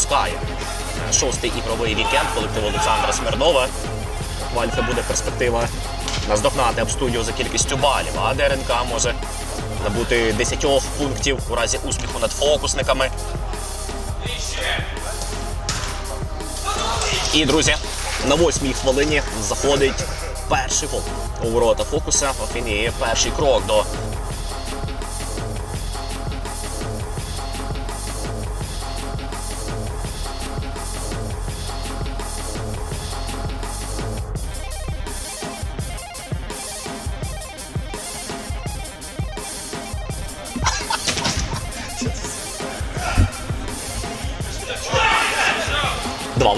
пропускає шостий ігровий вікенд колективу Олександра Смирнова. Буквально це буде перспектива наздогнати студію за кількістю балів, а ДРНК може набути 10 пунктів у разі успіху над фокусниками. І, друзі, на восьмій хвилині заходить перший гол у ворота фокуса. Офініє перший крок до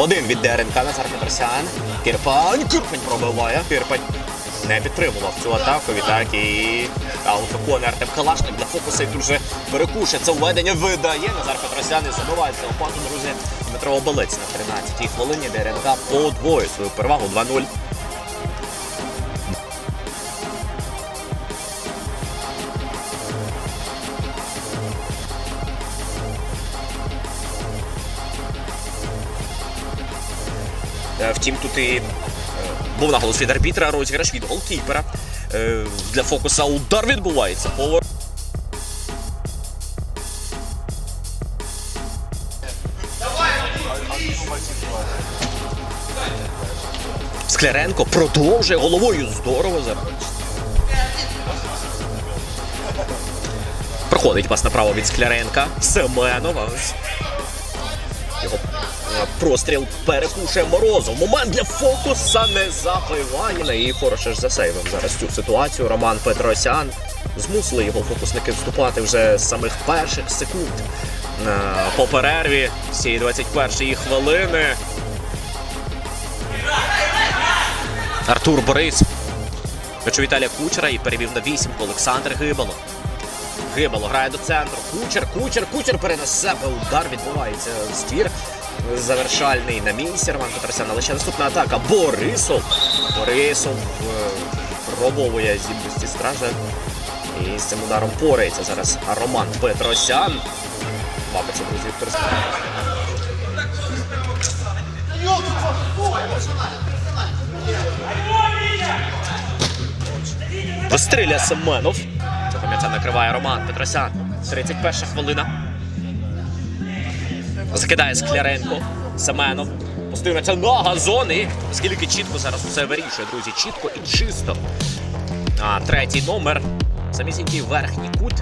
один від ДРНК Назар Петросян. Кірпань. Кірпань пробиває. Кірпань не підтримував цю атаку. Відтак і аутокони Артем Калашник для фокуса і тут же перекуше це введення видає. Назар Петросян і забивається опаду, друзі. Дмитро Обелець на 13-й хвилині ДРНК подвоє свою перевагу 2-0. Втім, тут і е, був наголос від арбітра, розіграш від голкіпера. Е, Для фокуса удар відбувається. Повер. Скляренко продовжує головою. Здорово зараз. Проходить пас направо від Скляренка. Семенова. Його е, простріл перекушує Морозов. Момент для фокуса не забиває. І хороше ж засейвив зараз цю ситуацію. Роман Петросян. Змусили його фокусники вступати вже з самих перших секунд Е, по перерві цієї 21-ї хвилини. Артур Борис. М'яч Віталія Кучера і перевів на вісімку Олександр Гибало. Гибало грає до центру. Кучер, кучер, кучер перенесе себе. Удар відбувається в ствір. Завершальний на місці Роман Петросян. Але ще наступна атака. Борисов. Борисов е, пробовує здібності стража. І з цим ударом порається зараз Роман Петросян. Мабуть, друзі Віктор Постріляє Семенов. М'яча накриває Роман Петросян. 31 хвилина. Закидає Скляренко. Семенов. Пустив м'яча на газон і скільки чітко зараз усе вирішує, друзі. Чітко і чисто. А третій номер. Самісінький верхній кут.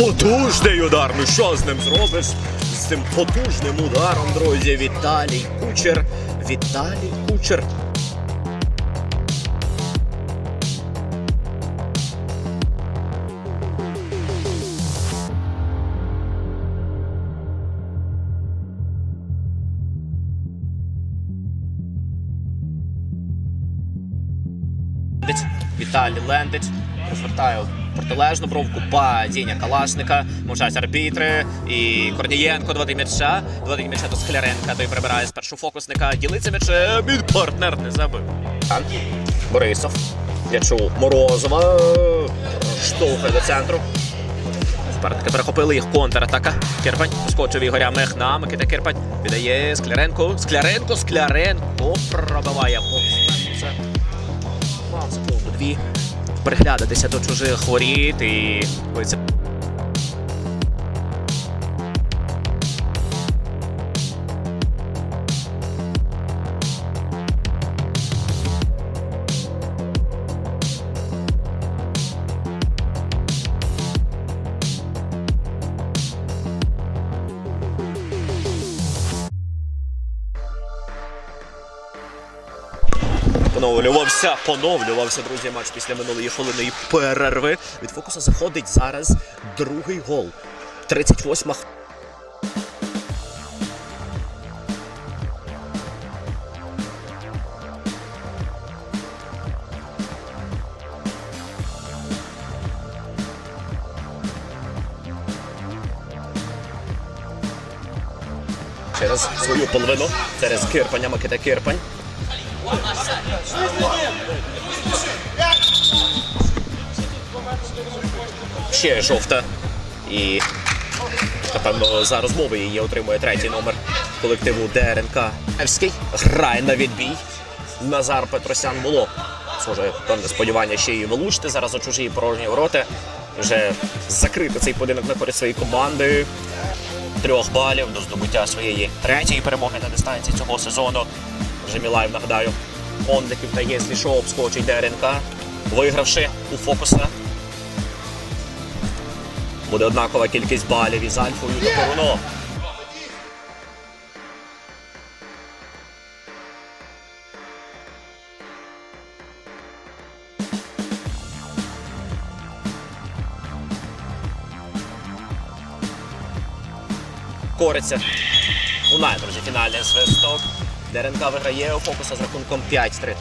Потужний удар. Ну що з ним зробиш? З цим потужним ударом, друзі. Віталій Кучер. Віталій Кучер. Віталій Лендить розвертає протилежну бровку падіння Калашника. Мовчать арбітри. І Корнієнко доводить м'яча. Доводить м'яча до Скляренка. Той прибирає з першого фокусника. Ділиться м'ячем. І партнер не забив. Борисов. М'ячу Морозова. Штовхає до центру. Суперники перехопили їх контратака. Кирпань поскочив Ігоря Мехна. Микита Кирпань віддає Скляренко. Скляренко, Скляренко пробиває повз. Дві приглядатися до чужих воріт і це поновлювався, поновлювався, друзі, матч після минулої хвилиної перерви. Від фокуса заходить зараз другий гол. 38-ма. Через свою половину, через кирпання, макета кирпань. Ще жовта. І напевно за розмови її отримує третій номер колективу ДРНК Евський. Грає на відбій. Назар Петросян було. Схоже, певне сподівання ще й вилучити зараз у чужі порожні ворота. Вже закрити цей поєдинок на користь своєї команди. Трьох балів до здобуття своєї третьої перемоги на дистанції цього сезону. Вже Мілаєв, нагадаю, Ондиків та Єслішо обскочить ДРНК, вигравши у фокуса. Буде однакова кількість балів із Альфою та Коруно. Кориться. Лунає, друзі, фінальний свисток. ДРНК виграє у фокуса з рахунком 5-3.